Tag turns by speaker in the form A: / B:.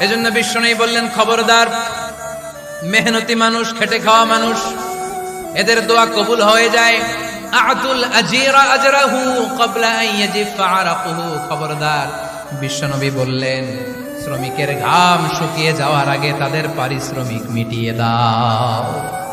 A: এজন্য বিশ্বনবী বললেন খবরদার। মেহনতি মানুষ, খেটে খাওয়া মানুষ, এদের দোয়া কবুল হয়ে যায়। আতুল আজিরা আজরাহু কবলা ইয়াজিফা আরাকুহু। খবরদার, বিশ্বনবী বললেন, শ্রমিকের ঘাম শুকিয়ে যাওয়ার আগে তাদের পারিশ্রমিক মিটিয়ে দাও।